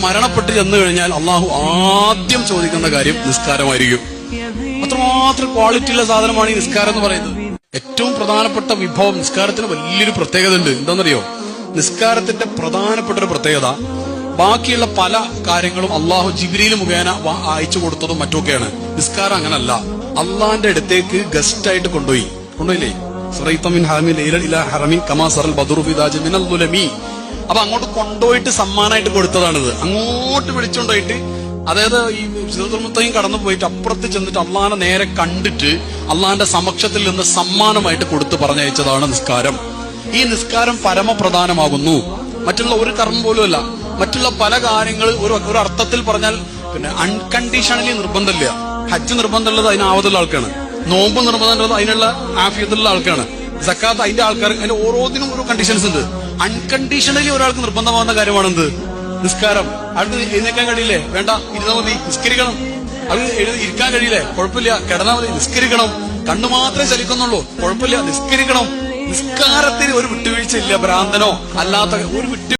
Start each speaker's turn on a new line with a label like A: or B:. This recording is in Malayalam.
A: മരണപ്പെട്ട് ചെന്നു കഴിഞ്ഞാൽ അള്ളാഹു ആദ്യം ചോദിക്കുന്ന കാര്യം നിസ്കാരമായിരിക്കും. അത്രമാത്രം ക്വാളിറ്റി ഉള്ള സാധനമാണ് ഈ നിസ്കാരം എന്ന് പറയുന്നത്. ഏറ്റവും പ്രധാനപ്പെട്ട വിഭവം നിസ്കാരത്തിന് വലിയൊരു പ്രത്യേകത ഉണ്ട് എന്താണെന്നറിയോ? നിസ്കാരത്തിന്റെ പ്രധാനപ്പെട്ട ഒരു പ്രത്യേകത ബാക്കിയുള്ള പല കാര്യങ്ങളും അള്ളാഹു ജിബിരിയിൽ മുഖേന അയച്ചു കൊടുത്തതും മറ്റൊക്കെയാണ് നിസ്കാരം അങ്ങനല്ല. അള്ളാന്റെ അടുത്തേക്ക് ഗസ്റ്റ് ആയിട്ട് കൊണ്ടുപോയി. കൊണ്ടുപോയില്ലേ? അപ്പൊ അങ്ങോട്ട് കൊണ്ടുപോയിട്ട് സമ്മാനമായിട്ട് കൊടുത്തതാണിത്. അങ്ങോട്ട് വിളിച്ചുകൊണ്ടുപോയിട്ട് അതായത് ഈ സിദ്ധുർമുത്തയും കടന്നു പോയിട്ട് അപ്പുറത്ത് ചെന്നിട്ട് അള്ളാഹാനെ നേരെ കണ്ടിട്ട് അള്ളാഹാന്റെ സമക്ഷത്തിൽ നിന്ന് സമ്മാനമായിട്ട് കൊടുത്തു പറഞ്ഞയച്ചതാണ് നിസ്കാരം. ഈ നിസ്കാരം പരമപ്രധാനമാകുന്നു. മറ്റുള്ള ഒരു കർമ്മം പോലും അല്ല. മറ്റുള്ള പല കാര്യങ്ങൾ ഒരു ഒരു അർത്ഥത്തിൽ പറഞ്ഞാൽ പിന്നെ അൺകണ്ടീഷണലി നിർബന്ധമില്ല. ഹജ്ജ് നിർബന്ധമുള്ളത് അതിന് ആവതുള്ള ആൾക്കാണ്. നോമ്പ് നിർബന്ധമുള്ളത് അതിനുള്ള ആഫിയത്തുള്ള ആൾക്കാണ്. സക്കാത്ത് അതിന്റെ ആൾക്കാർ അതിന്റെ ഓരോന്നിനും ഓരോ കണ്ടീഷൻസ് ഉണ്ട്. അൺകണ്ടീഷണലി ഒരാൾക്ക് നിർബന്ധമാവുന്ന കാര്യമാണെന്ത്? നിസ്കാരം. അടുത്ത് എഴുന്നേക്കാൻ കഴിയില്ലേ? വേണ്ട. ഇരുന്നാ മതി. നിസ്കരിക്കണം. അത് എഴുതി ഇരിക്കാൻ കഴിയില്ലേ? കുഴപ്പമില്ല. കിടന്നാ മതി. നിസ്കരിക്കണം. കണ്ണു മാത്രമേ ചലിക്കുന്നുള്ളൂ. കുഴപ്പമില്ല. നിസ്കരിക്കണം. നിസ്കാരത്തിന് ഒരു വിട്ടുവീഴ്ച ഇല്ല ഭ്രാന്തനോ അല്ലാത്ത ഒരു വിട്ടു